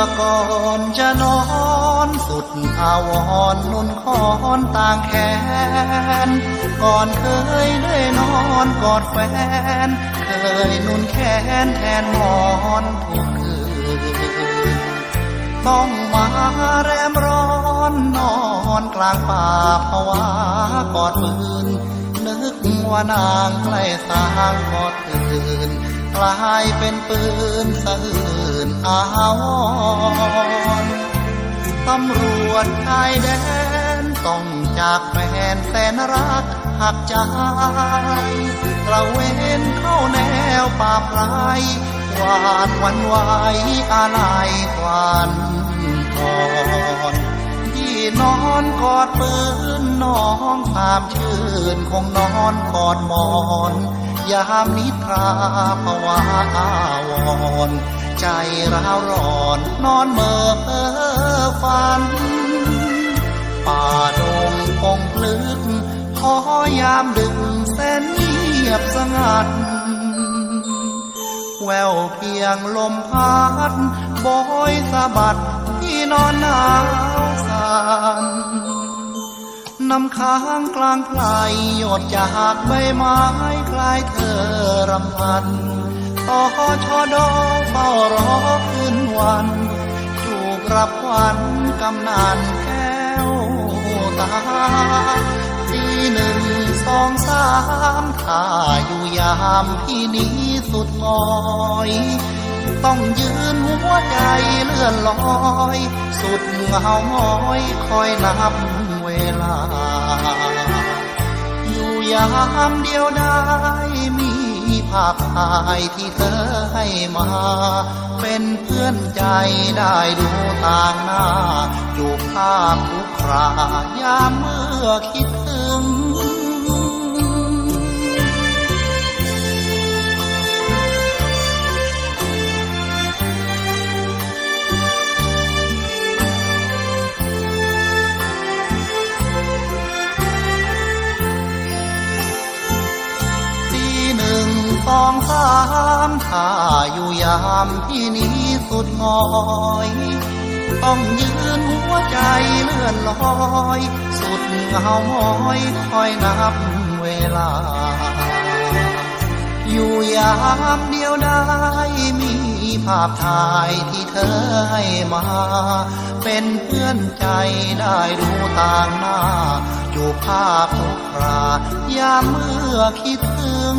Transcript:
อก่อนจะนอนสุดอาวรนุ่นคอนต่างแขน ก่อนเคยได้นอนกอดแฟน เคยนุ่นแขนแทนหมอนทุกคืนต้องมาแรมร้อนนอนกลางป่าภาวะกอดปืนนึกว่านางใกล้สางกอดตื่น กลายเป็นปืนสะอื่นอาวรตำรวจชายแดนต้องจากแฟนแสนรักหักใจตระเวนเข้าแนวป่าไพรหวาดวันไหวอะไรควันก่อ นอนกอดปืนน้องความชื่นคงนอนกอดหมอน ยามนิทราภาวะอาวร ใจร้าวร้อนนอนเมื่อเพ้อฝัน ป่าดงคงลึกพอยามดึกแสนเงียบสงัด แววเพียงลมพัดบอยสะบัดที่นอนหนา วสั่นน้ำค้างกลางพลหยดจากใบไม้คลายเธอรำพันต่อชอดอเฝ้ารอคืนวันจูบรับวัญกำนันแก้วตาทีหนึ่งสองสามถ้าอยู่ยามพี่นี้สุดงอย ต้องยืนหัวใจเลื่อนลอย สุดเหงาหงอยคอยนับเวลา อยู่ยามเดียวได้มีภาพถ่ายที่เธอให้มา เป็นเพื่อนใจได้ดูต่างหน้าจูบภาพทุกครายามเมื่อคิด องสามถ้าอยู่ยามที่นี้สุดงอย ต้องยืนหัวใจเลื่อนลอย สุดเหงาหงอยคอยนับเวลา อยู่ยามเดียวได้มีภาพถ่ายที่เธอให้มา เป็นเพื่อนใจได้ดูต่างหน้าจูบภาพทุกครายามเมื่อคิดถึง